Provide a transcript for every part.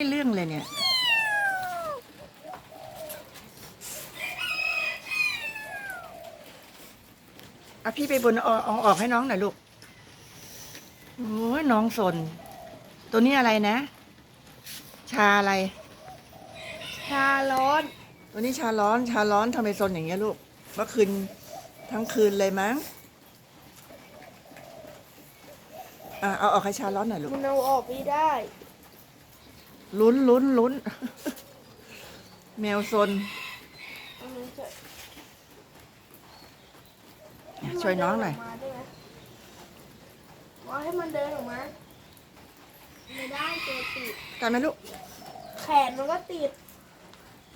ไม่เรื่องเลยเนี่ย เอาพี่ไปบนเอาเอาออกให้น้องหน่อยลูก โอ้ยน้องสน ตัวนี้อะไรนะ ชาอะไร ชาร้อน ตัวนี้ชาร้อน ชาร้อนทำไมสนอย่างเงี้ยลูก เมื่อคืนทั้งคืนเลยมั้ง อะเอาออกให้ชาร้อนหน่อยลูก มันเอาออกไม่ได้ ลุ้นลุ้นลุ้น แมวซนช่วยน้องหน่อยมัเดิกมาได้ไหมว่าให้มันเดินออกมาไม่ได้ตัวติดตามไหมลูก แขนมันก็ติด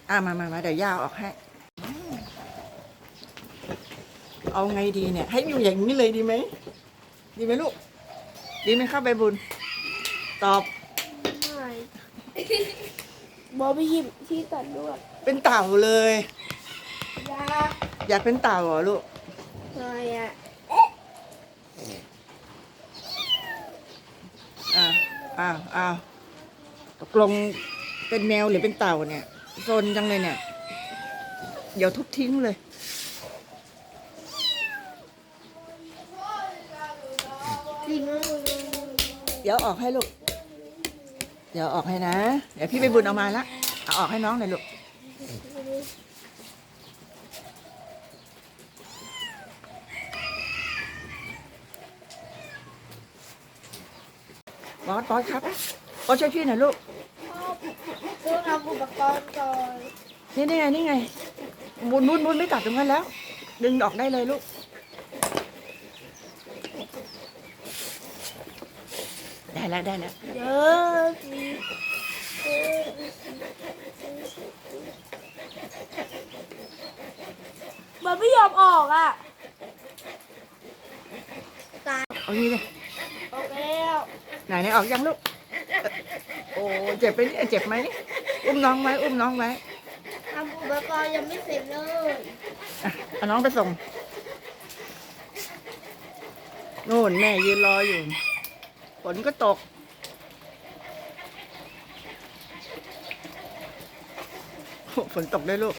อะมามามาเดี๋ยวย่าเอาออกให้ เอาไงดีเนี่ย ให้อยู่อย่างนี้เลยดีไหม ดีไหมลูก ดีไหมครับใบบุญ ตอบไม่ บอไปหยิบที่ตัดด้วยเป็นเต่าเลย ยาอยากเป็นเต่าเหรอลูกอะไรอะอ่าอ้าวอ้าวตกลงเป็นแมวหรือเป็นเต่าเนี่ยโซนจังเลยเนี่ย เดี๋ยวทุบทิ้งเลย จริงอะเดี๋ยวออกให้ลูก เดี๋ยวออกให้นะ เดี๋ยวพี่ไปบุญเอามาละเอาออกให้น้องหน่อยลูกบอสบอสครับบอสช่วยพี่หน่อยลูกต้องทำอุปกรณ์ก่อนนี่นี่ไงนี่ไงบุญบุญบุญไม่ตัดตรงนั้นแล้ว ดึงออกได้เลยลูก ได้แล้วได้แล้วเยอะสิมันไม่ยอมออกอะตายเอางี้เลยออกแล้วไหนไหนออกยังลูกเอ่อโอ้เจ็บไปเนี่ยเจ็บไหมอุ้มน้องไว้อุ้มน้องไว้ทำอุปกรณ์ยังไม่เสร็จเลยอะเอาน้องไปส่งนู่นแม่ยืนรออยู่ ฝนก็ตก ฝนตกได้ลูก